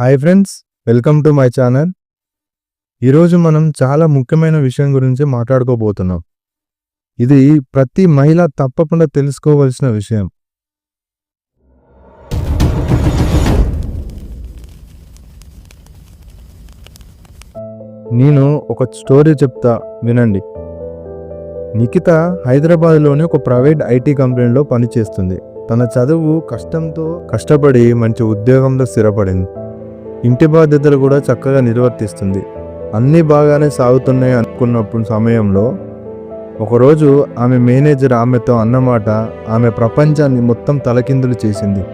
Hi friends welcome to my channel ఈరోజు మనం చాలా ముఖ్యమైన విషయం గురించి మాట్లాడుకోబోతున్నాం. ఇది ప్రతి మహిళ తప్పకుండా తెలుసుకోవలసిన విషయం. నేను ఒక స్టోరీ చెప్తా వినండి. నిఖిత హైదరాబాద్లోని ఒక ప్రైవేట్ ఐటీ కంపెనీలో పనిచేస్తుంది. తన చదువు కష్టంతో కష్టపడి మంచి ఉద్యోగంలో స్థిరపడింది. ఇంటి బాధ్యతలు కూడా చక్కగా నిర్వర్తిస్తుంది. అన్నీ బాగానే సాగుతున్నాయి అనుకున్నప్పుడు సమయంలో ఒకరోజు ఆమె మేనేజర్ ఆమెతో అన్నమాట ఆమె ప్రపంచాన్ని మొత్తం తలకిందులు చేసింది.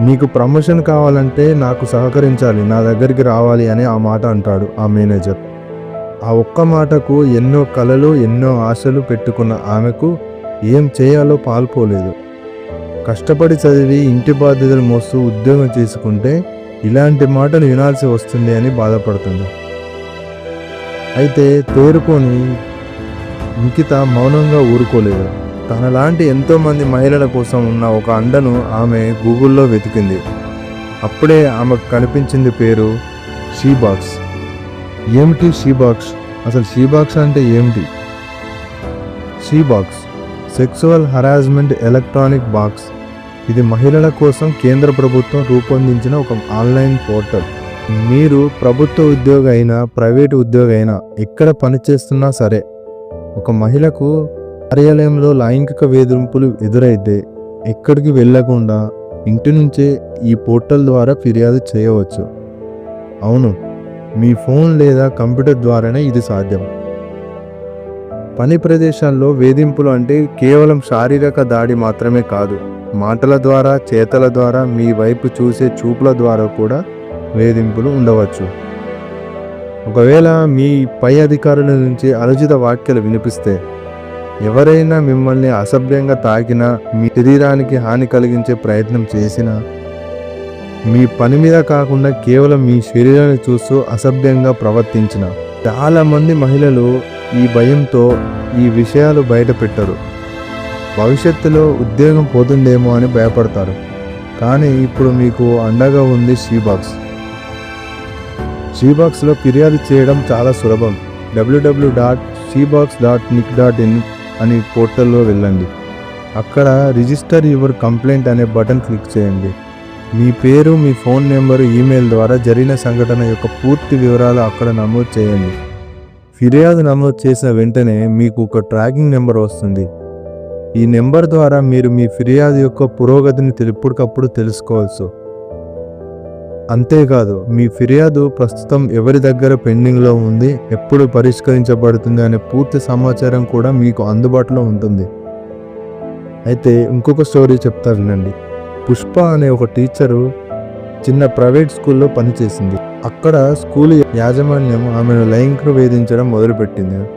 నీకు ప్రమోషన్ కావాలంటే నాకు సహకరించాలి నా దగ్గరికి రావాలి అని ఆ మాట అంటాడు ఆ మేనేజర్. ఆ ఒక్క మాటకు ఎన్నో కలలు ఎన్నో ఆశలు పెట్టుకున్న ఆమెకు ఏం చేయాలో పాల్పోలేదు. కష్టపడి చదివి ఇంటి బాధ్యతలు మోస్తూ ఉద్యోగం చేసుకుంటే ఇలాంటి మాటలు వినాల్సి వస్తుంది అని బాధపడుతుంది. అయితే తేరుకొని అంకిత మౌనంగా ఊరుకోలేదు. తనలాంటి ఎంతోమంది మహిళల కోసం ఉన్న ఒక అండను ఆమె గూగుల్లో వెతికింది. అప్పుడే ఆమెకు కనిపించింది పేరు షీబాక్స్ ఏమిటి షీబాక్స్ అసలు షీబాక్స్ అంటే ఏమిటి? SheBox sexual harassment electronic box ఇది మహిళల కోసం కేంద్ర ప్రభుత్వం రూపొందించిన ఒక ఆన్లైన్ పోర్టల్. మీరు ప్రభుత్వ ఉద్యోగ అయినా ప్రైవేట్ ఉద్యోగ అయినా ఎక్కడ పనిచేస్తున్నా సరే ఒక మహిళకు కార్యాలయంలో లైంగిక వేధింపులు ఎదురైతే ఎక్కడికి వెళ్ళకుండా ఇంటి నుంచే ఈ పోర్టల్ ద్వారా ఫిర్యాదు చేయవచ్చు. అవును మీ ఫోన్ లేదా కంప్యూటర్ ద్వారానే ఇది సాధ్యం. పని ప్రదేశాల్లో వేధింపులు అంటే కేవలం శారీరక దాడి మాత్రమే కాదు మాటల ద్వారా చేతల ద్వారా మీ వైపు చూసే చూపుల ద్వారా కూడా వేధింపులు ఉండవచ్చు. ఒకవేళ మీ పై అధికారుల నుంచి అనుచిత వ్యాఖ్యలు వినిపిస్తే ఎవరైనా మిమ్మల్ని అసభ్యంగా తాకినా మీ శరీరానికి హాని కలిగించే ప్రయత్నం చేసినా మీ పని మీద కాకుండా కేవలం మీ శరీరాన్ని చూస్తూ అసభ్యంగా ప్రవర్తించిన చాలామంది మహిళలు ఈ భయంతో ఈ విషయాలు బయట పెట్టరు. భవిష్యత్తులో ఉద్యోగం పోతుందేమో అని భయపడతారు. కానీ ఇప్పుడు మీకు అండగా ఉంది షీబాక్స్ షీబాక్స్లో ఫిర్యాదు చేయడం చాలా సులభం. WWW dot SheBox dot nic dot in అని పోర్టల్లో వెళ్ళండి. అక్కడ రిజిస్టర్ యువర్ కంప్లైంట్ అనే బటన్ క్లిక్ చేయండి. మీ పేరు మీ ఫోన్ నెంబరు ఈమెయిల్ ద్వారా జరిగిన సంఘటన యొక్క పూర్తి వివరాలు అక్కడ నమోదు చేయండి. ఫిర్యాదు నమోదు చేసిన వెంటనే మీకు ఒక ట్రాకింగ్ నెంబర్ వస్తుంది. ఈ నెంబర్ ద్వారా మీరు మీ ఫిర్యాదు యొక్క పురోగతిని ఎప్పటికప్పుడు తెలుసుకోవచ్చు. అంతేకాదు మీ ఫిర్యాదు ప్రస్తుతం ఎవరి దగ్గర పెండింగ్లో ఉంది ఎప్పుడు పరిష్కరించబడుతుంది అనే పూర్తి సమాచారం కూడా మీకు అందుబాటులో ఉంటుంది. అయితే ఇంకొక స్టోరీ చెప్తారండి పుష్ప అనే ఒక టీచరు చిన్న ప్రైవేట్ స్కూల్లో పనిచేసింది. అక్కడ స్కూల్ యాజమాన్యం ఆమెను లైంగిక వేధించడం మొదలుపెట్టింది.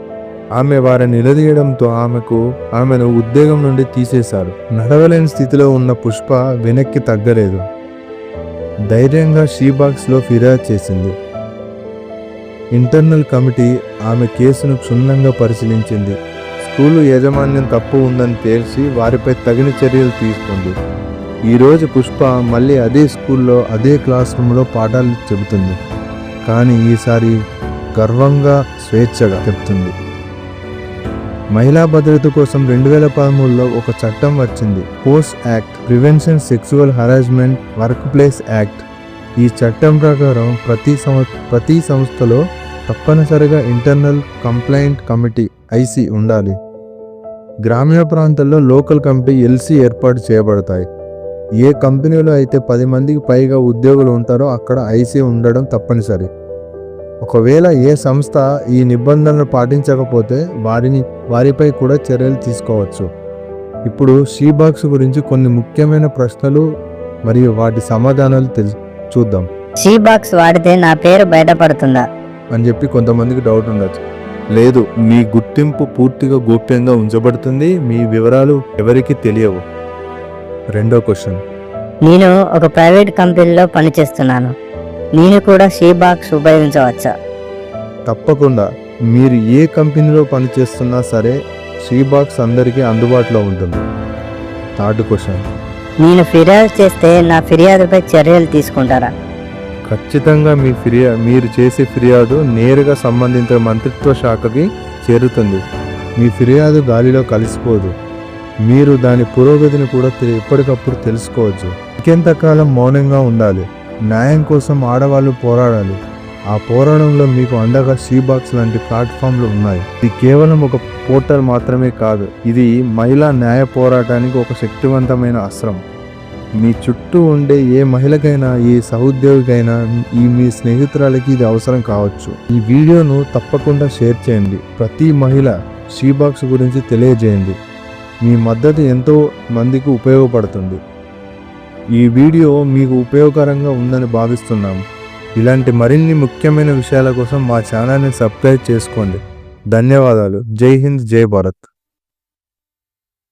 ఆమె వారిని నిలదీయడంతో ఆమెకు ఆమెను ఉద్యోగం నుండి తీసేశారు. నడవలేని స్థితిలో ఉన్న పుష్ప వెనక్కి తగ్గలేదు. ధైర్యంగా షీబాక్స్లో ఫిర్యాదు చేసింది. ఇంటర్నల్ కమిటీ ఆమె కేసును క్షుణ్ణంగా పరిశీలించింది. స్కూలు యాజమాన్యం తప్పు ఉందని తేల్చి వారిపై తగిన చర్యలు తీసుకుంది. ఈరోజు పుష్ప మళ్ళీ అదే స్కూల్లో అదే క్లాస్ రూమ్లో పాఠాలు చెబుతుంది. కానీ ఈసారి గర్వంగా స్వేచ్ఛగా చెప్తుంది. మహిళా భద్రత కోసం రెండు వేల పదమూడులో ఒక చట్టం వచ్చింది. Post act prevention sexual harassment work place act. ఈ చట్టం ప్రకారం ప్రతి సంస్థ ప్రతి సంస్థలో తప్పనిసరిగా ఇంటర్నల్ కంప్లైంట్ కమిటీ ఐసి ఉండాలి. గ్రామీణ ప్రాంతాల్లో లోకల్ కమిటీ ఎల్సి ఏర్పాటు చేయబడతాయి. ఏ కంపెనీలో అయితే పది మందికి పైగా ఉద్యోగులు ఉంటారో అక్కడ ఐసీ ఉండడం తప్పనిసరి. ఒకవేళ ఏ సంస్థ ఈ నిబంధనలు పాటించకపోతే వారిని వారిపై కూడా చర్యలు తీసుకోవచ్చు. ఇప్పుడు షీబాక్స్ గురించి కొన్ని ముఖ్యమైన ప్రశ్నలు మరియు వాటి సమాధానాలు తెలు చూద్దాం. షీ బాక్స్ వాడితే నా పేరు బయటపడుతుందా? అని చెప్పి కొంతమందికి డౌట్ ఉండొచ్చు. లేదు మీ గుర్తింపు పూర్తిగా గోప్యంగా ఉంచబడుతుంది మీ వివరాలు ఎవరికీ తెలియవు. రెండో క్వశ్చన్. నేను ఒక ప్రైవేట్ కంపెనీలో పనిచేస్తున్నాను. నేను కూడా షీ బాక్స్ ఉపయోగించవచ్చా? తప్పకుండా. మీరు ఏ కంపెనీలో పనిచేస్తున్నా సరే షీబాక్స్ అందరికీ అందుబాటులో ఉంటుంది. Third question. నేను ఫిర్యాదు చేస్తే నా ఫిర్యాదుపై చర్యలు తీసుకుంటారా? ఖచ్చితంగా మీ ఫిర్యా మీరు చేసే ఫిర్యాదు నేరుగా సంబంధిత మంత్రిత్వ శాఖకి చేరుతుంది. మీ ఫిర్యాదు గాలిలో కలిసిపోదు. మీరు దాని పురోగతిని కూడా ఎప్పటికప్పుడు తెలుసుకోవచ్చు. ఇంకెంతకాలం మౌనంగా ఉండాలి. న్యాయం కోసం ఆడవాళ్ళు పోరాడాలి. ఆ పోరాటంలో మీకు అండగా సీబాక్స్ లాంటి ప్లాట్ఫామ్లు ఉన్నాయి. ఇది కేవలం ఒక పోర్టల్ మాత్రమే కాదు. ఇది మహిళా న్యాయ పోరాటానికి ఒక శక్తివంతమైన అస్త్రం. మీ చుట్టూ ఉండే ఏ మహిళకైనా ఏ సహోద్యోగికైనా ఈ మీ స్నేహితురాలకి ఇది అవసరం కావచ్చు. ఈ వీడియోను తప్పకుండా షేర్ చేయండి. ప్రతి మహిళ షీబాక్స్ గురించి తెలియజేయండి. మీ మద్దతు ఎంతో మందికి ఉపయోగపడుతుంది. ఈ వీడియో మీకు ఉపయోగకరంగా ఉందని భావిస్తున్నాము. ఇలాంటి మరిన్ని ముఖ్యమైన విషయాల కోసం మా ఛానల్ని సబ్స్క్రైబ్ చేసుకోండి. ధన్యవాదాలు. జై హింద్ జై భారత్.